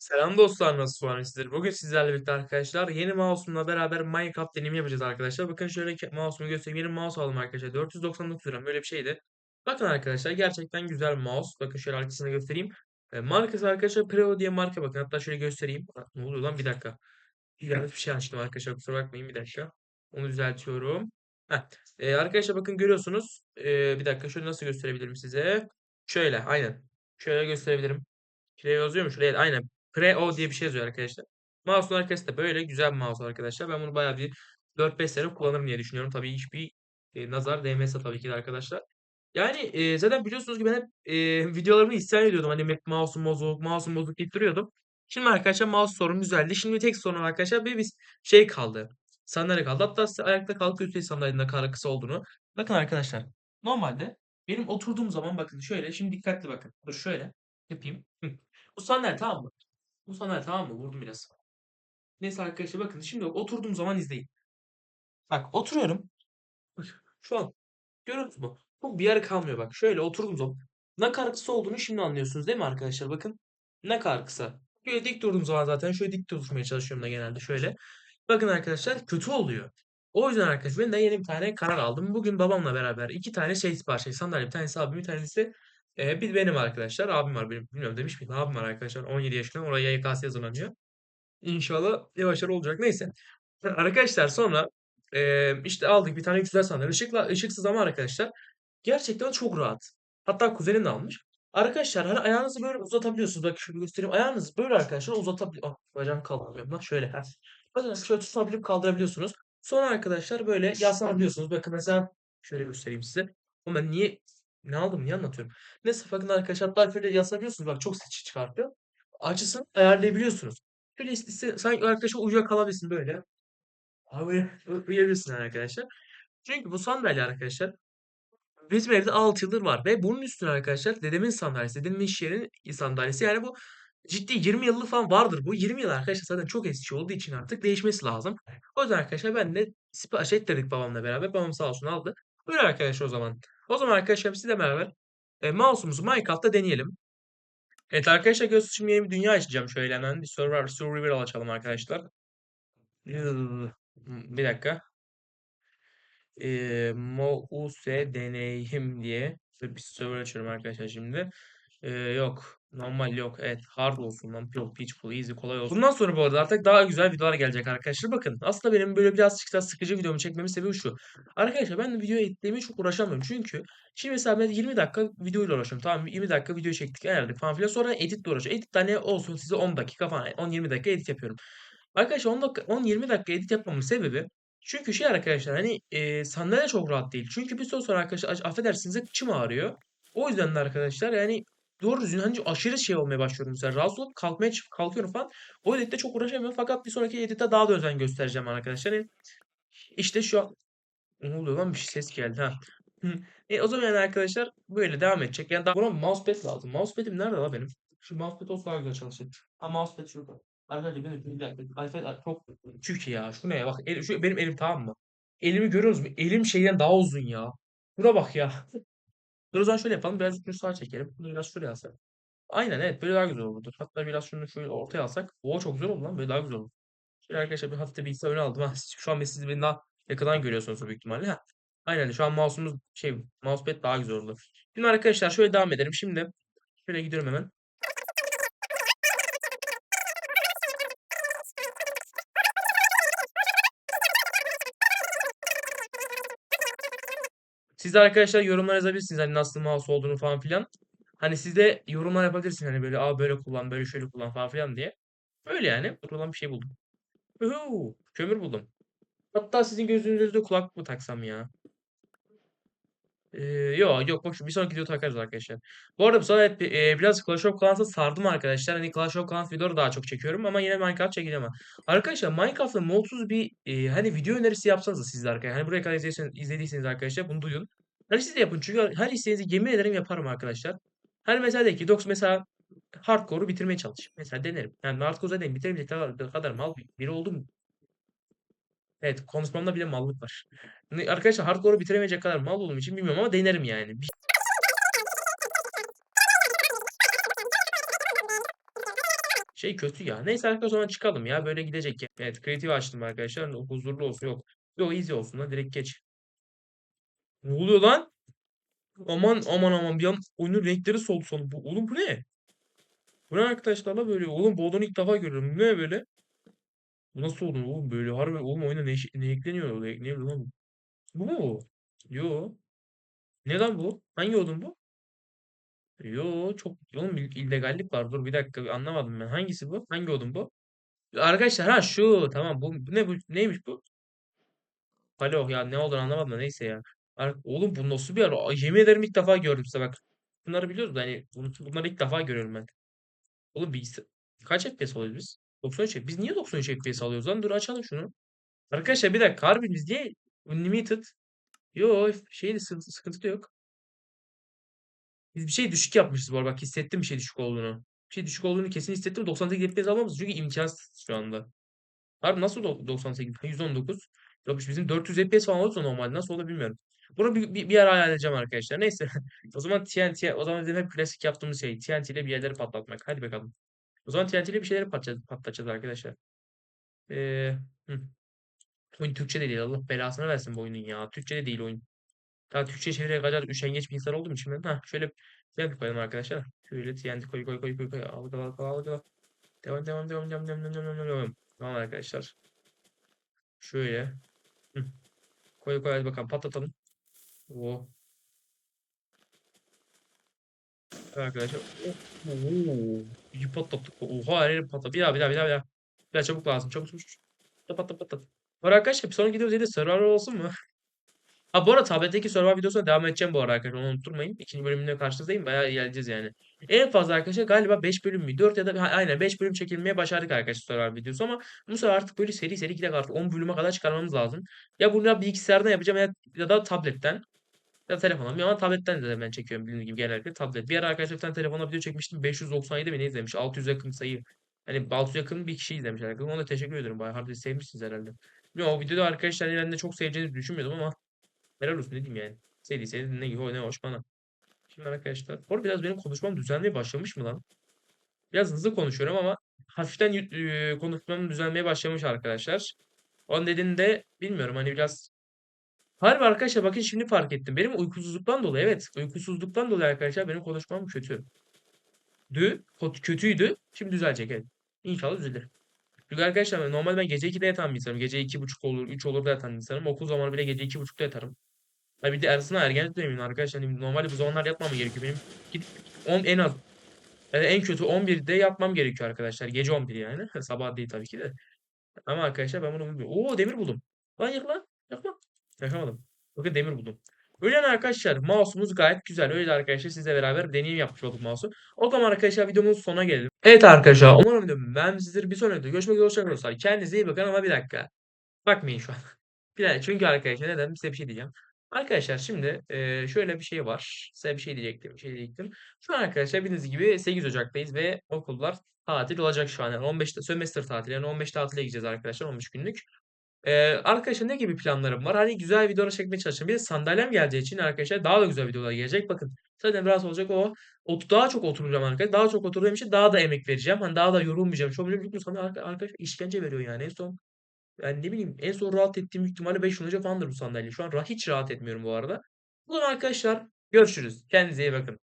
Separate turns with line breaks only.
Selam dostlar nasıl sizler? Bugün sizlerle birlikte arkadaşlar yeni mouse'umla beraber Minecraft deneyimi yapacağız arkadaşlar. Bakın şöyle mouse'umu göstereyim. Yeni mouse aldım arkadaşlar. 499 lira böyle bir şeydi. Bakın arkadaşlar gerçekten güzel mouse. Bakın şöyle arkasını göstereyim. E, markası arkadaşlar Preo diye marka bakın. Hatta şöyle göstereyim. Ne oluyor lan bir dakika. Yanlış bir şey açtım arkadaşlar kusura bakmayın bir dakika. Onu düzeltiyorum. E, arkadaşlar bakın görüyorsunuz. E, bir dakika şöyle nasıl gösterebilirim size? Şöyle aynen. Şöyle gösterebilirim. Şuraya yazıyor mu? Şuraya aynen. Pre-O diye bir şey yazıyor arkadaşlar. Mouse'un arkası da böyle güzel bir mouse arkadaşlar. Ben bunu bayağı bir 4-5 sene kullanırım diye düşünüyorum. Tabii hiçbir e, nazar değmezse tabii ki de arkadaşlar. Yani e, zaten biliyorsunuz ki ben hep e, videolarımı isyan ediyordum. Hani mouse'um bozuk, mouse'um bozuk deyip duruyordum. Şimdi arkadaşlar mouse sorun düzeldi. Şimdi tek sorun arkadaşlar bir biz şey kaldı. Sandalye kaldı. Hatta ayakta kalkıp göstereyim sandalyenin kadar kısa olduğunu. Bakın arkadaşlar. Normalde benim oturduğum zaman bakın şöyle. Şimdi dikkatli bakın. Dur şöyle yapayım. Bu sandalye tamam mı? Bu sandalye tamam mı? Vurdum biraz. Neyse arkadaşlar bakın şimdi oturduğum zaman izleyin. Bak oturuyorum. Şu an görüyorsunuz mu? Çok bir yer kalmıyor bak. Şöyle oturduğum zaman ne kadar kısa olduğunu şimdi anlıyorsunuz değil mi arkadaşlar? Bakın ne kadar kısa. Şöyle dik durduğum zaman zaten şöyle dik durmaya çalışıyorum da genelde şöyle. Bakın arkadaşlar kötü oluyor. O yüzden arkadaşlar ben de yeni bir tane karar aldım. Bugün babamla beraber iki tane şey sipariş ettim. Sandalye bir tanesi abim bir tanesi e, bir benim arkadaşlar. Abim var benim. Bilmiyorum demiş miydim? Abim var arkadaşlar. 17 yaşında. Oraya YKS hazırlanıyor. İnşallah yavaş yavaş olacak. Neyse. Arkadaşlar sonra e, işte aldık bir tane güzel sandalye. Işıkla, ışıksız ama arkadaşlar gerçekten çok rahat. Hatta kuzenim de almış. Arkadaşlar hani ayağınızı böyle uzatabiliyorsunuz. Bak şöyle göstereyim. Ayağınızı böyle arkadaşlar uzatabiliyor. Ah bacağım kaldırmıyorum lan. Şöyle. Heh. Bakın şöyle tutunabilip kaldırabiliyorsunuz. Sonra arkadaşlar böyle yaslanabiliyorsunuz. Bakın mesela şöyle göstereyim size. Ama niye ne aldım niye anlatıyorum. Neyse bakın arkadaşlar hatta şöyle yaslanabiliyorsunuz. Bak çok ses çıkartıyor. Açısını ayarlayabiliyorsunuz. Şöyle iste, sanki arkadaşa uyuyakalabilirsin böyle. Abi uyuyabilirsin arkadaşlar. Çünkü bu sandalye arkadaşlar bizim evde 6 yıldır var ve bunun üstüne arkadaşlar dedemin sandalyesi, dedemin iş yerinin sandalyesi yani bu ciddi 20 yıllık falan vardır bu. 20 yıl arkadaşlar zaten çok eski olduğu için artık değişmesi lazım. O yüzden arkadaşlar ben de sipariş ettirdik babamla beraber. Babam sağ olsun aldı. Böyle arkadaşlar o zaman. O zaman arkadaşlar sizle beraber e, mouse'umuzu Minecraft'ta deneyelim. Evet arkadaşlar göz şimdi yeni bir dünya açacağım şöyle hemen. Bir Survivor, Survival açalım arkadaşlar. Bir dakika. Eee Mouse deneyim diye bir server açıyorum arkadaşlar şimdi. Eee, yok. Normal yok. Evet. Hard olsun lan. Yok. Peaceful. Easy. Kolay olsun. Bundan sonra bu arada artık daha güzel videolar gelecek arkadaşlar. Bakın. Aslında benim böyle birazcık daha sıkıcı videomu çekmemin sebebi şu. Arkadaşlar ben de video editlemeye çok uğraşamıyorum. Çünkü şimdi mesela ben 20 dakika videoyla uğraşıyorum. Tamam 20 dakika video çektik. Ayarladık falan filan. Sonra editle uğraşıyorum. Edit tane olsun size 10 dakika falan. 10-20 dakika edit yapıyorum. Arkadaşlar 10 dakika 10-20 dakika edit yapmamın sebebi çünkü şey arkadaşlar hani e, sandalye çok rahat değil. Çünkü bir süre sonra arkadaşlar affedersiniz kıçım ağrıyor. O yüzden de arkadaşlar yani doğru düzgün hani aşırı şey olmaya başlıyorum mesela. Rahatsız olup kalkmaya çık- kalkıyorum falan. O editte çok uğraşamıyorum fakat bir sonraki editte daha da özen göstereceğim arkadaşlar. Yani işte şu an ne oluyor lan bir ses geldi ha. E, o zaman yani arkadaşlar böyle devam edecek. Yani daha buna mousepad lazım. Mousepad'im nerede la benim? Şu mousepad olsa daha güzel çalışır. Ha mousepad şurada. Arkadaşlar benim bir dakika. iPad çok küçük ya. Şu ne ya? Bak el, şu benim elim tamam mı? Elimi görüyorsunuz mu? Elim şeyden daha uzun ya. Buna bak ya. Dur o zaman şöyle yapalım. Biraz şunu sağa çekelim. Bunu biraz şuraya alsak. Aynen evet. Böyle daha güzel olur. Hatta biraz şunu şöyle ortaya alsak. O çok güzel oldu lan. Böyle daha güzel olur. Şöyle arkadaşlar bir hafif de bilgisayar öne aldım. Şu an siz beni daha yakından görüyorsunuz büyük ihtimalle. Ha. Aynen şu an mouse'umuz şey mousepad daha güzel oldu. Şimdi arkadaşlar şöyle devam edelim. Şimdi şöyle gidiyorum hemen. Siz de arkadaşlar yorumlar yazabilirsiniz hani nasıl mouse olduğunu falan filan. Hani siz de yorumlar yapabilirsiniz hani böyle aa böyle kullan böyle şöyle kullan falan filan diye. Öyle yani. Dur olan bir şey buldum. Uhu, kömür buldum. Hatta sizin gözünüzde kulak mı taksam ya? Yok yok boş bir sonraki videoda takarız arkadaşlar. Bu arada bu sefer hep, e, biraz Clash of Clans'a sardım arkadaşlar. Hani Clash of Clans videoları daha çok çekiyorum ama yine Minecraft çekeceğim. ama. Arkadaşlar Minecraft'ta modsuz bir e, hani video önerisi yapsanız da siz arkadaşlar. Hani buraya kadar izlediyseniz, arkadaşlar bunu duyun. Hani siz de yapın çünkü her isteğinizi yemin ederim yaparım arkadaşlar. Hani mesela de ki Dox mesela hardcore'u bitirmeye çalış. Mesela denerim. Yani hardcore zaten bitirmeyecek kadar, kadar mal bir- biri oldum. Evet konuşmamda bile mallık var. Hani arkadaşlar hardcore'u bitiremeyecek kadar mal olduğum için bilmiyorum ama denerim yani. Bir Şey kötü ya. Neyse arkadaşlar o zaman çıkalım ya. Böyle gidecek. Evet kreatif açtım arkadaşlar. Huzurlu olsun. Yok. Yok easy olsun lan. Direkt geç. Ne oluyor lan? Aman aman aman bir an oyunun renkleri soldu sonu. Bu, oğlum bu ne? Bu ne arkadaşlar la böyle? Oğlum bu ilk defa görüyorum. Ne böyle? Nasıl oldu oğlum böyle? Harbi oğlum oyuna ne, ne ekleniyor? Ne, ne lan bu? Mu? Yo. Ne lan bu? Hangi odun bu? Yo çok oğlum il- illegallik var. Dur bir dakika anlamadım ben. Hangisi bu? Hangi odun bu? Arkadaşlar ha şu tamam bu, ne bu neymiş bu? Alo ya ne olduğunu anlamadım da neyse ya. Oğlum bu nasıl bir ara? Yemin ederim ilk defa gördüm size bak. Bunları biliyoruz da hani bunları ilk defa görüyorum ben. Oğlum bilgisayar kaç FPS alıyoruz biz? 93 Biz niye 93 FPS alıyoruz lan? Dur açalım şunu. Arkadaşlar bir dakika harbi biz niye Unlimited? Yo şeyde sıkıntı, sıkıntı da yok. Biz bir şey düşük yapmışız bu arada. Bak hissettim bir şey düşük olduğunu. Bir şey düşük olduğunu kesin hissettim. 98 FPS almamız çünkü imkansız şu anda. Harbi nasıl do- 98? 119. Yok bizim 400 FPS falan olursa normalde nasıl olur bilmiyorum. Bunu bir, bir, bir ara ayarlayacağım arkadaşlar. Neyse. O zaman TNT, o zaman bizim hep klasik yaptığımız şey TNT ile bir yerleri patlatmak. Hadi bakalım. O zaman TNT bir şeyleri patlatacağız, arkadaşlar. Ee, hı. Oyun Türkçe de değil. Allah belasını versin bu oyunun ya. Türkçe de değil oyun. Daha Türkçe çevireye kadar üşengeç bir insan olduğum için ben. Hah, şöyle TNT koyalım arkadaşlar. Şöyle TNT koy koy koy koy koy. Algıla algıla algıla. Devam devam devam devam devam devam devam devam. Tamam arkadaşlar. Şöyle. Hı. Koy koy hadi bakalım patlatalım. Oo. Arkadaşlar. Oo. İyi patlattık. Oha her yeri patladı. Bir daha bir daha bir daha bir daha. Bir daha çabuk lazım. Çabuk çabuk. çabuk. Patlat patlat patlat. Bu arada arkadaşlar bir sonraki videomuz yine Survivor olsun mu? Ha bu arada tabletteki Survivor videosuna devam edeceğim bu arada arkadaşlar. Onu unutturmayın. İkinci bölümünde karşınızdayım. Bayağı ilerleyeceğiz yani. En fazla arkadaşlar galiba 5 bölüm mü? 4 ya da aynen 5 bölüm çekilmeye başardık arkadaşlar Survivor videosu ama bu sefer artık böyle seri seri gidelim artık 10 bölüme kadar çıkarmamız lazım. Ya bunu ya bilgisayardan yapacağım ya, ya da tabletten. Ya telefonum ama tabletten de ben çekiyorum bildiğiniz gibi genellikle tablet. Bir ara arkadaşlar bir tane telefonla video çekmiştim. 597 mi ne izlemiş? 600 yakın sayı. Hani 600 yakın bir kişi izlemiş arkadaşlar. Ona da teşekkür ederim. Bayağı harbiden sevmişsiniz herhalde. Bilmiyorum, o videoda arkadaşlar ben de çok seveceğinizi düşünmüyordum ama helal olsun ne diyeyim yani. Sevdiyseniz ne, ne hoş bana. Şimdi arkadaşlar. Bu biraz benim konuşmam düzenlemeye başlamış mı lan? Biraz hızlı konuşuyorum ama hafiften e, konuşmam düzelmeye başlamış arkadaşlar. Onun dediğinde bilmiyorum hani biraz Harbi arkadaşlar bakın şimdi fark ettim. Benim uykusuzluktan dolayı evet uykusuzluktan dolayı arkadaşlar benim konuşmam kötü. Dü kötüydü. Şimdi düzelecek evet. İnşallah düzelir. Çünkü arkadaşlar normalde ben gece 2'de yatan bir insanım. Gece 2.30 olur 3 olur da yatan bir insanım. Okul zamanı bile gece 2.30'da yatarım. Ha bir de Ersin'e ergenlik dönemiyim arkadaşlar. Hani normalde bu zamanlar yatmam gerekiyor. Benim gidip 10 en az yani en kötü 11'de yatmam gerekiyor arkadaşlar. Gece 11 yani. Sabah değil tabii ki de. Ama arkadaşlar ben bunu bilmiyorum. Oo demir buldum. Lan yak lan. Yakamadım. Bakın demir buldum. Öyle arkadaşlar mouse'umuz gayet güzel. Öyle arkadaşlar sizle beraber deneyim yapmış olduk mouse'u. O zaman arkadaşlar videomuzun sonuna gelelim. Evet arkadaşlar umarım videomu beğenmişsinizdir. Bir sonraki videoda görüşmek üzere. Hoşçakalın. Kendinize iyi bakın ama bir dakika. Bakmayın şu an. Bir dakika. Çünkü arkadaşlar neden? Size bir şey diyeceğim. Arkadaşlar şimdi e, şöyle bir şey var. Size bir şey diyecektim. Bir şey diyecektim. Şu an arkadaşlar bildiğiniz gibi 8 Ocak'tayız ve okullar tatil olacak şu an. Yani 15 sömestr tatili. Yani 15 tatile gideceğiz arkadaşlar. 15 günlük. Ee, arkadaşlar ne gibi planlarım var? Hani güzel videolar çekmeye çalışacağım. Bir de sandalyem geleceği için arkadaşlar daha da güzel videolar gelecek. Bakın zaten biraz olacak o. Ot daha çok oturacağım arkadaşlar. Daha çok oturduğum için daha da emek vereceğim. Hani daha da yorulmayacağım. Çok çünkü sana arka- arkadaşlar işkence veriyor yani. En son yani ne bileyim en son rahat ettiğim ihtimalle 5 yıl önce falandır bu sandalye. Şu an hiç rahat etmiyorum bu arada. O zaman arkadaşlar görüşürüz. Kendinize iyi bakın.